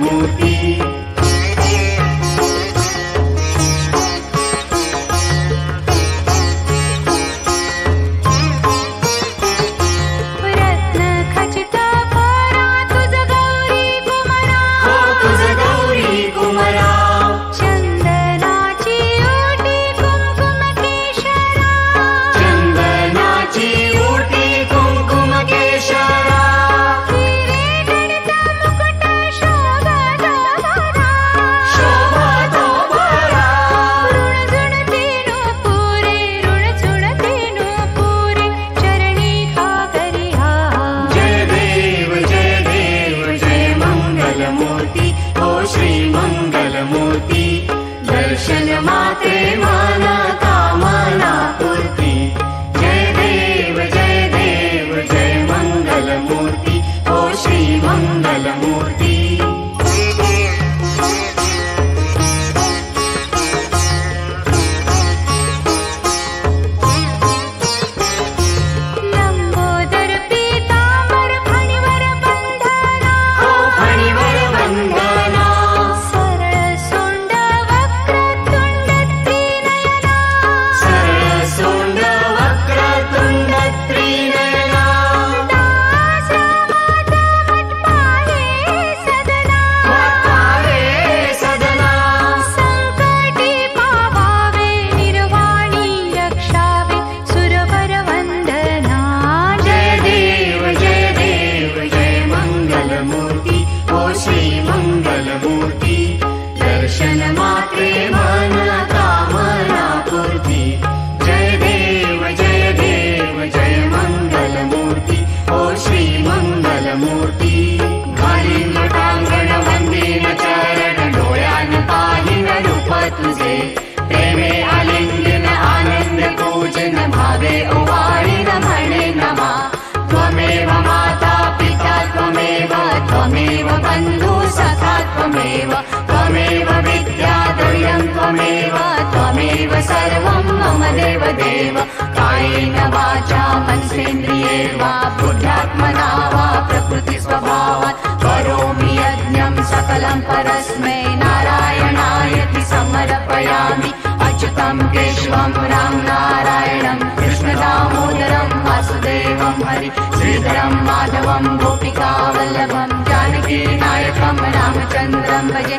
ಮೂರ್ತಿ श्रीमङ्गलमूर्ति दर्शनमाते मानाता। एव कायेन वाचा पु वा प्रकृतिस्वभावात् करोमि यज्ञं सकलं परस्मै नारायणायति समर्पयामि अच्युतं केश्वं राम नारायणं कृष्ण दामोदरं वासुदेवं हरि श्रीधरं माधवं गोपिकामल्लभं जानकीनायकं रामचन्द्रं भजे